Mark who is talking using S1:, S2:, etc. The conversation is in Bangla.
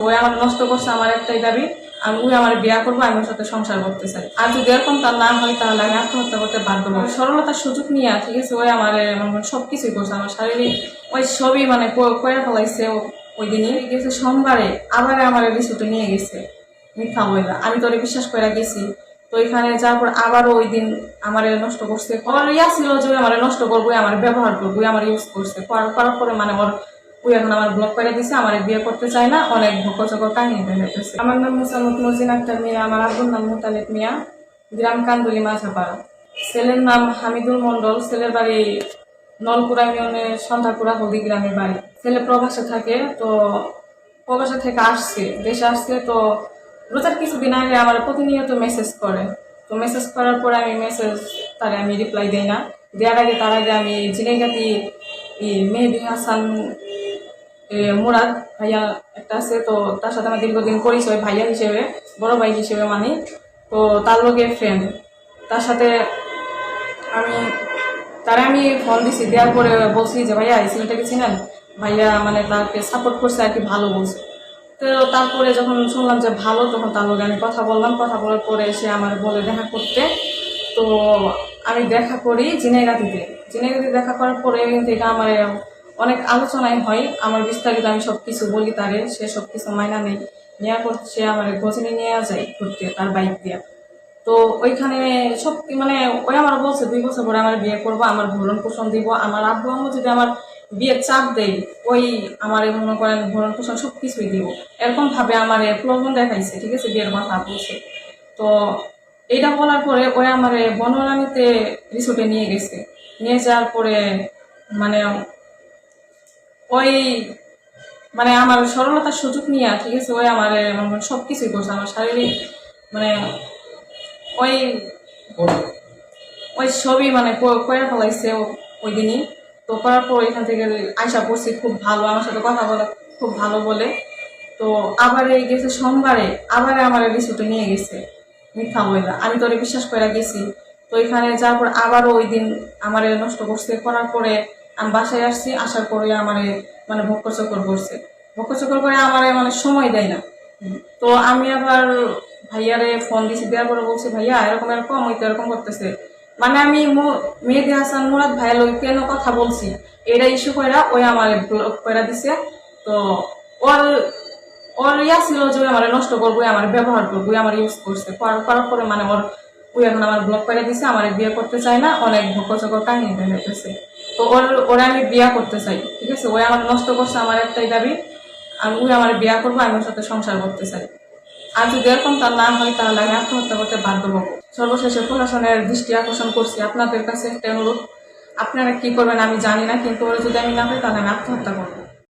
S1: ওই আমার নষ্ট করছে আমার একটাই দাবি, আমি ওই আমার বিয়া করব, আমি ওর সাথে সংসার করতে চাই। আর যদি এরকম তার না হয়, তাহলে আমি আত্মহত্যা করতে বাধ্য হব। সরলতার সুযোগ নিয়ে, ঠিক আছে, ওই আমার সব কিছুই করছে। আমার শারীরিক ওই সবই মানে ক- কইরা ফেলাইছে ওই দিনই। গেছে সোমবারে আবার আমার রিসোর্টে নিয়ে গেছে। মিথ্যা বইলা আমি তোরে বিশ্বাস করে গেছি। তো এখানে যাওয়ার পর আবারও ওই দিন আমার নষ্ট করছে। ওর ইয়া ছিল যে আমার নষ্ট করব আমার ব্যবহার করব আমার ইউজ করছে। করার পরে মানে ওর ওই এখন আমার ব্লক করে দিছে, আমার বিয়ে করতে চায় না, অনেক ভোকচকর কাহিনী দেখাইতেছে আমার নাম মুসামত মজিন আক্তার মিয়া, আমার আব্বুর নাম মুতালিব মিয়া, গ্রাম কান্দুলি মাঝাপাড়া ছেলের নাম হামিদুল মন্ডল ছেলের বাড়ি নলপুরা ইউনিয়নের সন্ধ্যাপুরা হলদি গ্রামের বাড়ি। ছেলে প্রবাসে থাকে, তো প্রবাসে থেকে আসছে, দেশে আসছে, তো রোজার কিছুদিন আগে আমার প্রতিনিয়ত মেসেজ করে। তো মেসেজ করার পরে আমি মেসেজ তারে আমি রিপ্লাই দিই না। দেওয়ার আগে তার আগে আমি জিনেগাতি মেহেদি হাসান মুরাদ ভাইয়া একটা আছে, তো তার সাথে আমার দীর্ঘদিন পরিচয়, ভাইয়া হিসেবে, বড় ভাই হিসেবে মানি। তো তার লোকে ফ্রেন্ড তার সাথে আমি, তারা আমি ফোন দিছি, দেওয়ার পরে বলছি যে, ভাইয়া, এই ছেলেটাকে চিনেন? ভাইয়া মানে তাকে সাপোর্ট করছে আর কি, ভালো বলছে। তো তারপরে যখন শুনলাম যে ভালো, তখন তার লোক আমি কথা বললাম। কথা বলার পরে সে আমার বলে দেখা করতে। তো আমি দেখা করি জিনেগাতিতে জিনেগাতিতে দেখা করার পরে থেকে আমার অনেক আলোচনাই হয়। আমার বিস্তারিত আমি সব কিছু বলি তারে, সে সব কিছু মাইনা নেই। নেওয়ার পর সে আমার গজনি নিয়ে যায় ঘুরতে, তার বাইক দিয়ে। তো ওইখানে সব মানে ওই আমার বলছে, দুই বছর পরে আমার বিয়ে করব, আমার ভরণ পোষণ দিব, আমার আব্বু আম্মু যদি আমার বিয়ের চাপ দেয়, ওই আমার মনে করেন ভরণ পোষণ সব কিছুই দিব। এরকম ভাবে আমার প্রলোভন দেখাইছে, ঠিক আছে, বিয়ের কথা বলছে। তো এইটা বলার পরে ওই আমার বনরানিতে রিসোর্টে নিয়ে গেছে। নিয়ে যাওয়ার পরে মানে ওই মানে আমার সরলতার সুযোগ নিয়ে, ঠিক আছে? ওই আমার সব কিছুই করছে আমার শারীরিক মানে ওই ওই ছবি মানে ক- কইরা ফেলাইছে ওই দিনই। তো করার পর এখান থেকে আয়সা পড়ছি খুব ভালো, আমার সাথে কথা বলে খুব ভালো বলে। তো আবার এই গেছে সোমবারে, আবার আমার রিসোর্টে নিয়ে গেছে, মিথ্যা বইলা। আমি তোরে বিশ্বাস করে গেছি। তো এখানে যাওয়ার পর আবারও ওই দিন আমার নষ্ট করছে। করার পরে আমি বাসায় আসছি, আসার পরে আমার মানে ভক্ষ চক্কর করছে। ভক্ষ চক্কর করে আমার মানে সময় দেয় না। তো আমি আবার ভাইয়ারে ফোন দিছি, দেওয়ার পরে বলছি, ভাইয়া, এরকম এরকম, ওই তো এরকম করতেছে। মানে আমি মু- মেহেদি হাসান মুরাদ ভাইয়ের লোক কেন কথা বলছি? এটা ইস্যু কইরা ওই আমার ব্লক করে দিছে। তো ওর ওর ইয়া ছিল যে আমার নষ্ট করব আমার ব্যবহার করব আমার ইউজ করছে। করার পরে মানে ওর, ওই এখন আমার ব্লক করে দিছে, আমার বিয়ে করতে চায় না, অনেক ভোকচকর কাহিনী দেখাইতেছে। তো ওর, ওরা আমি বিয়া করতে চাই, ঠিক আছে? ওই আমার নষ্ট করছে আমার একটাই দাবি আমি ওই আমার বিয়া করব, আমি ওর সাথে সংসার করতে চাই। আর যদি এরকম তার না হয়, তাহলে আমি আত্মহত্যা করতে বাধ্য হব। সর্বশেষে প্রশাসনের দৃষ্টি আকর্ষণ করছি আপনাদের কাছে একটা অনুরোধ। আপনারা কি করবেন আমি জানি না, কিন্তু ওরা যদি আমি না হয় তাহলে আমি আত্মহত্যা করব।